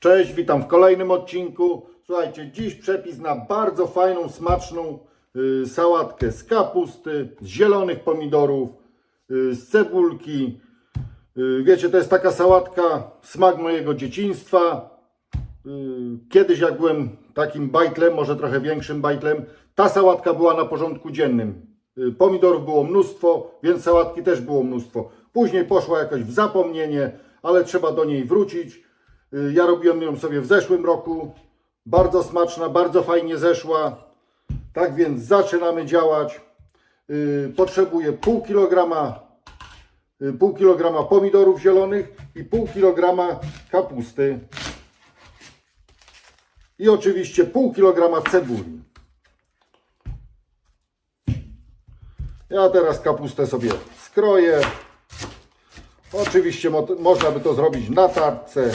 Cześć, witam w kolejnym odcinku. Słuchajcie, dziś przepis na bardzo fajną, smaczną y, sałatkę z kapusty, z zielonych pomidorów, y, z cebulki. Y, wiecie, to jest taka sałatka, smak mojego dzieciństwa. Y, Kiedyś jak byłem takim bajtlem, może trochę większym bajtlem, ta sałatka była na porządku dziennym. Y, Pomidorów było mnóstwo, więc sałatki też było mnóstwo. Później poszła jakoś w zapomnienie, ale trzeba do niej wrócić. Y, Ja robiłem ją sobie w zeszłym roku. Bardzo smaczna, bardzo fajnie zeszła. Tak więc zaczynamy działać. Y, Potrzebuję pół kilograma, y, pół kilograma pomidorów zielonych i pół kilograma kapusty. I oczywiście pół kilograma cebuli. Ja teraz kapustę sobie skroję. Oczywiście mo można by to zrobić na tarce,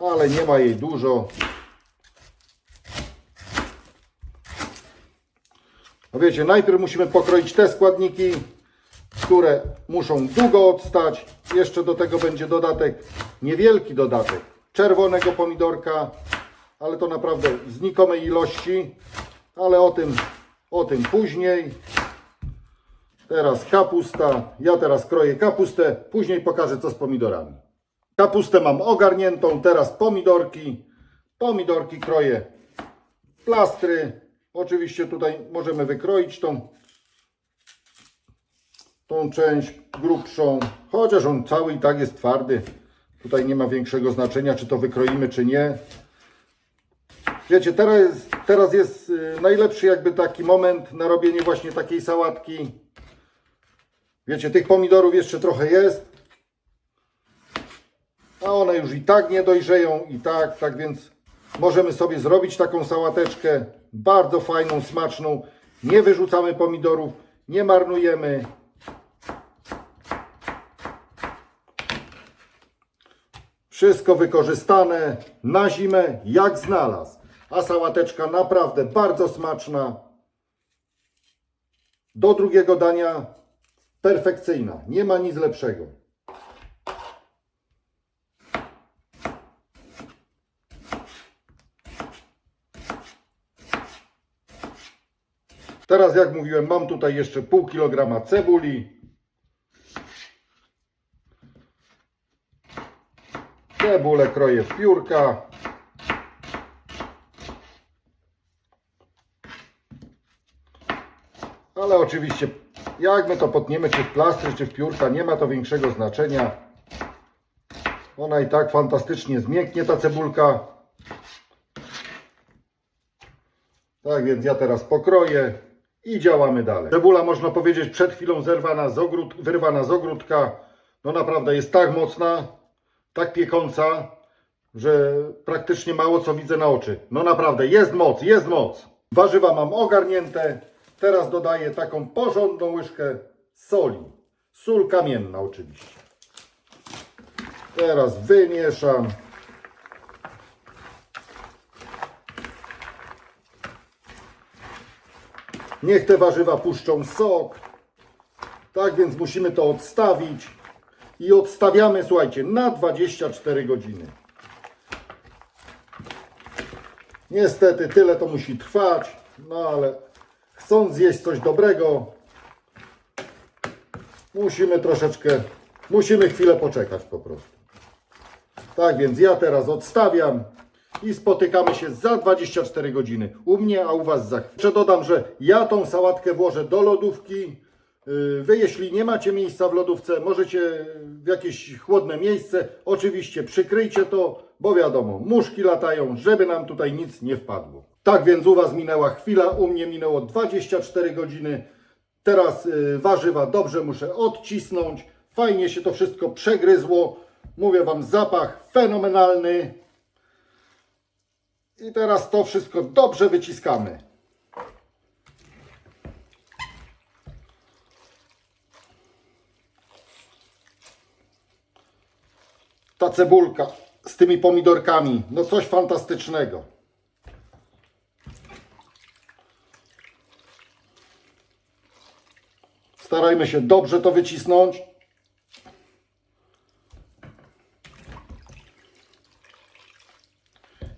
ale nie ma jej dużo. No wiecie, najpierw musimy pokroić te składniki, które muszą długo odstać. Jeszcze do tego będzie dodatek, niewielki dodatek czerwonego pomidorka, ale to naprawdę znikomej ilości, ale o tym, o tym później. Teraz kapusta. Ja teraz kroję kapustę, później pokażę co z pomidorami. Kapustę mam ogarniętą, teraz pomidorki. Pomidorki kroję plastry. Oczywiście tutaj możemy wykroić tą, tą część grubszą, chociaż on cały i tak jest twardy. Tutaj nie ma większego znaczenia, czy to wykroimy, czy nie. Wiecie, teraz jest, teraz jest y, najlepszy jakby taki moment na robienie właśnie takiej sałatki. Wiecie, tych pomidorów jeszcze trochę jest. A one już i tak nie dojrzeją, i tak, tak więc możemy sobie zrobić taką sałateczkę. Bardzo fajną, smaczną. Nie wyrzucamy pomidorów, nie marnujemy. Wszystko wykorzystane na zimę jak znalazł. A sałateczka naprawdę bardzo smaczna. Do drugiego dania perfekcyjna. Nie ma nic lepszego. Teraz, jak mówiłem, mam tutaj jeszcze pół kilograma cebuli. Cebulę kroję w piórka. Ale oczywiście, jak my to potniemy, czy w plastry, czy w piórka, nie ma to większego znaczenia. Ona i tak fantastycznie zmięknie, ta cebulka. Tak więc ja teraz pokroję i działamy dalej. Cebula, można powiedzieć, przed chwilą zerwana z ogród, wyrwana z ogródka. No naprawdę jest tak mocna, tak piekąca, że praktycznie mało co widzę na oczy. No naprawdę, jest moc, jest moc. Warzywa mam ogarnięte. Teraz dodaję taką porządną łyżkę soli. Sól kamienna oczywiście. Teraz wymieszam. Niech te warzywa puszczą sok. Tak więc musimy to odstawić. I odstawiamy, słuchajcie, na 24 godziny. Niestety tyle to musi trwać, no ale chcąc zjeść coś dobrego, musimy troszeczkę, musimy chwilę poczekać po prostu. Tak więc ja teraz odstawiam i spotykamy się za 24 godziny. U mnie, a u Was za chwilę. Jeszcze dodam, że ja tą sałatkę włożę do lodówki. Yy, Wy, jeśli nie macie miejsca w lodówce, możecie w jakieś chłodne miejsce. Oczywiście przykryjcie to, bo wiadomo, muszki latają, żeby nam tutaj nic nie wpadło. Tak więc u Was minęła chwila, u mnie minęło 24 godziny. Teraz yy, warzywa dobrze muszę odcisnąć. Fajnie się to wszystko przegryzło. Mówię Wam, zapach fenomenalny. I teraz to wszystko dobrze wyciskamy. Ta cebulka z tymi pomidorkami, no coś fantastycznego. Starajmy się dobrze to wycisnąć.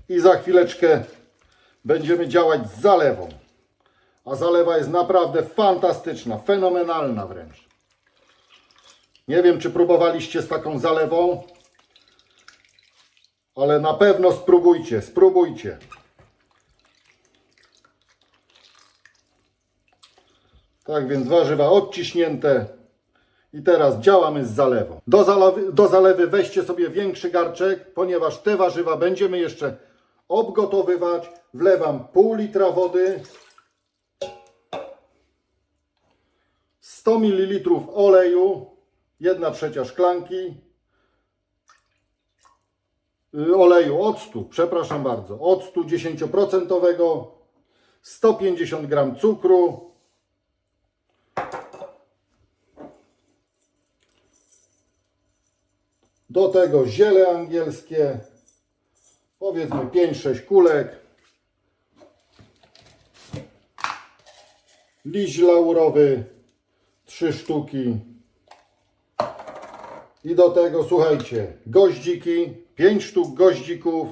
I za chwileczkę będziemy działać z zalewą. A zalewa jest naprawdę fantastyczna, fenomenalna wręcz. Nie wiem, czy próbowaliście z taką zalewą, ale na pewno spróbujcie, spróbujcie. Tak więc warzywa odciśnięte i teraz działamy z zalewą. Do zalewy, do zalewy weźcie sobie większy garczek, ponieważ te warzywa będziemy jeszcze obgotowywać. Wlewam pół litra wody, 100 ml oleju, 1 trzecia szklanki. Y, oleju octu, przepraszam bardzo, octu 10%, 150 g cukru, do tego ziele angielskie, powiedzmy 5-6 kulek, liść laurowy 3 sztuki i do tego słuchajcie, goździki, 5 sztuk goździków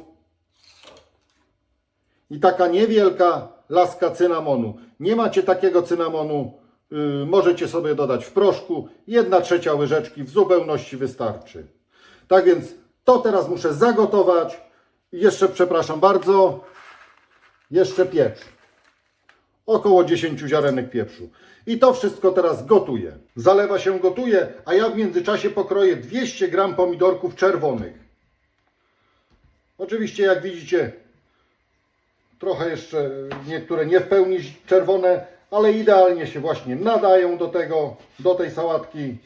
i taka niewielka laska cynamonu. Nie macie takiego cynamonu, yy, możecie sobie dodać w proszku. 1 trzecia łyżeczki w zupełności wystarczy. Tak więc to teraz muszę zagotować. Jeszcze przepraszam bardzo, jeszcze pieprz. Około 10 ziarenek pieprzu. I to wszystko teraz gotuję. Zalewa się gotuje, a ja w międzyczasie pokroję 200 gram pomidorków czerwonych. Oczywiście jak widzicie trochę jeszcze niektóre nie w pełni czerwone, ale idealnie się właśnie nadają do tego, do tej sałatki.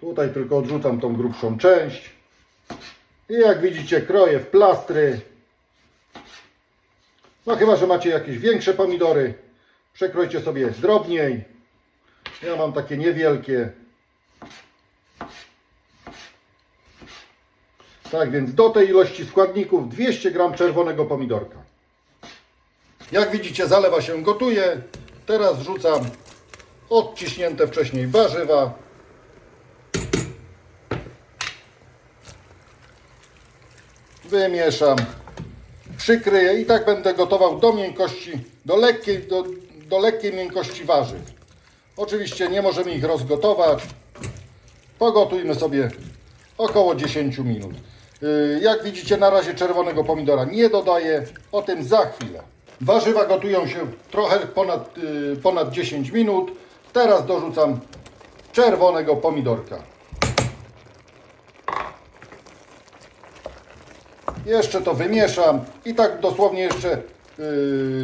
Tutaj tylko odrzucam tą grubszą część. I jak widzicie kroję w plastry. No chyba, że macie jakieś większe pomidory, przekrojcie sobie drobniej. Ja mam takie niewielkie. Tak więc do tej ilości składników 200 gram czerwonego pomidorka. Jak widzicie zalewa się gotuje. Teraz wrzucam odciśnięte wcześniej warzywa. Wymieszam przykryję i tak będę gotował do miękkości, do lekkiej, do, do lekkiej miękkości warzyw. Oczywiście nie możemy ich rozgotować. Pogotujmy sobie około 10 minut. Yy, Jak widzicie na razie czerwonego pomidora nie dodaję, o tym za chwilę. Warzywa gotują się trochę ponad, yy, ponad 10 minut. Teraz dorzucam czerwonego pomidorka. Jeszcze to wymieszam i tak dosłownie jeszcze yy,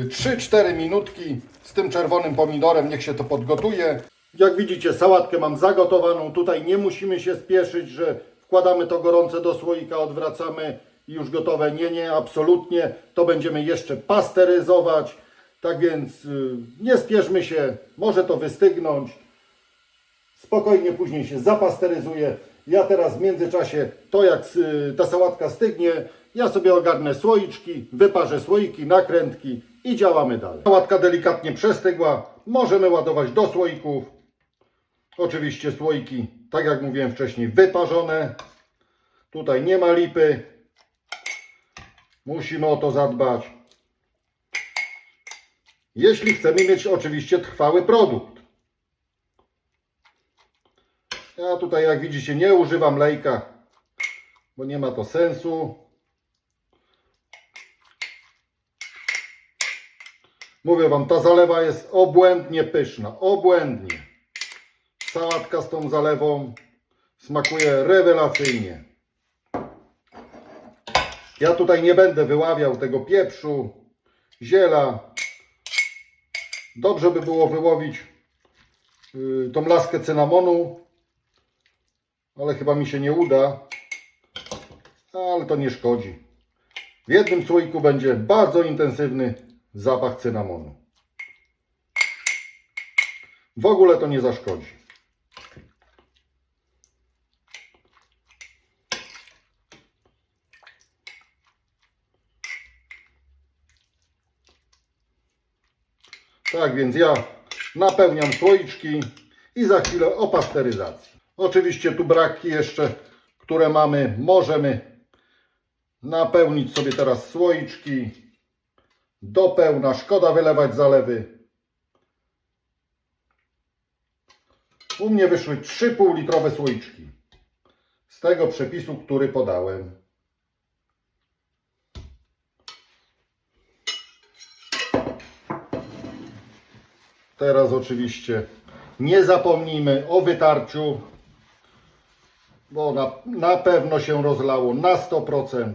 3-4 minutki z tym czerwonym pomidorem, niech się to podgotuje. Jak widzicie, sałatkę mam zagotowaną. Tutaj nie musimy się spieszyć, że wkładamy to gorące do słoika, odwracamy i już gotowe. Nie, nie, absolutnie. To będziemy jeszcze pasteryzować. Tak więc yy, nie spieszmy się, może to wystygnąć. Spokojnie później się zapasteryzuje. Ja teraz w międzyczasie, to jak y, ta sałatka stygnie, ja sobie ogarnę słoiczki, wyparzę słoiki, nakrętki i działamy dalej. Sałatka delikatnie przestygła, możemy ładować do słoików. Oczywiście słoiki, tak jak mówiłem wcześniej, wyparzone. Tutaj nie ma lipy. Musimy o to zadbać. Jeśli chcemy mieć oczywiście trwały produkt. Ja tutaj, jak widzicie, nie używam lejka, bo nie ma to sensu. Mówię Wam, ta zalewa jest obłędnie pyszna, obłędnie. Sałatka z tą zalewą smakuje rewelacyjnie. Ja tutaj nie będę wyławiał tego pieprzu, ziela. Dobrze by było wyłowić yy, tą laskę cynamonu, ale chyba mi się nie uda. Ale to nie szkodzi. W jednym słoiku będzie bardzo intensywny zapach cynamonu. W ogóle to nie zaszkodzi. Tak więc ja napełniam słoiczki i za chwilę o pasteryzacji. Oczywiście tu braki jeszcze, które mamy, możemy Napełnić sobie teraz słoiczki do pełna. Szkoda wylewać zalewy. U mnie wyszły 3,5 litrowe słoiczki. Z tego przepisu, który podałem. Teraz oczywiście nie zapomnijmy o wytarciu, bo na, na pewno się rozlało na 100%.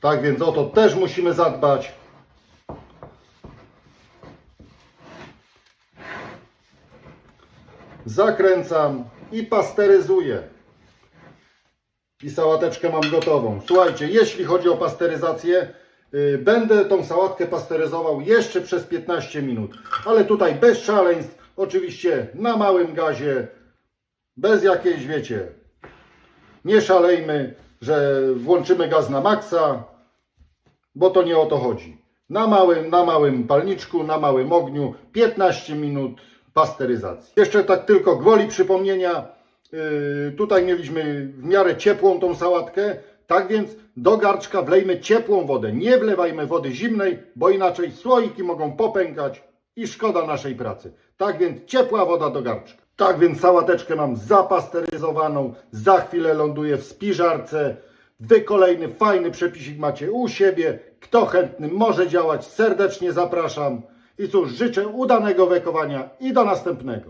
Tak więc o to też musimy zadbać. Zakręcam i pasteryzuję. I sałateczkę mam gotową. Słuchajcie, jeśli chodzi o pasteryzację, yy, będę tą sałatkę pasteryzował jeszcze przez 15 minut. Ale tutaj bez szaleństw, oczywiście na małym gazie, bez jakiejś, wiecie, nie szalejmy, że włączymy gaz na maksa, bo to nie o to chodzi. Na małym, na małym palniczku, na małym ogniu, 15 minut pasteryzacji. Jeszcze tak tylko gwoli przypomnienia, yy, tutaj mieliśmy w miarę ciepłą tą sałatkę, tak więc do garczka wlejmy ciepłą wodę. Nie wlewajmy wody zimnej, bo inaczej słoiki mogą popękać i szkoda naszej pracy. Tak więc ciepła woda do garczka. Tak więc sałateczkę mam zapasteryzowaną, za chwilę ląduje w spiżarce. Wy kolejny fajny przepisik macie u siebie. Kto chętny może działać, serdecznie zapraszam. I cóż, życzę udanego wekowania i do następnego.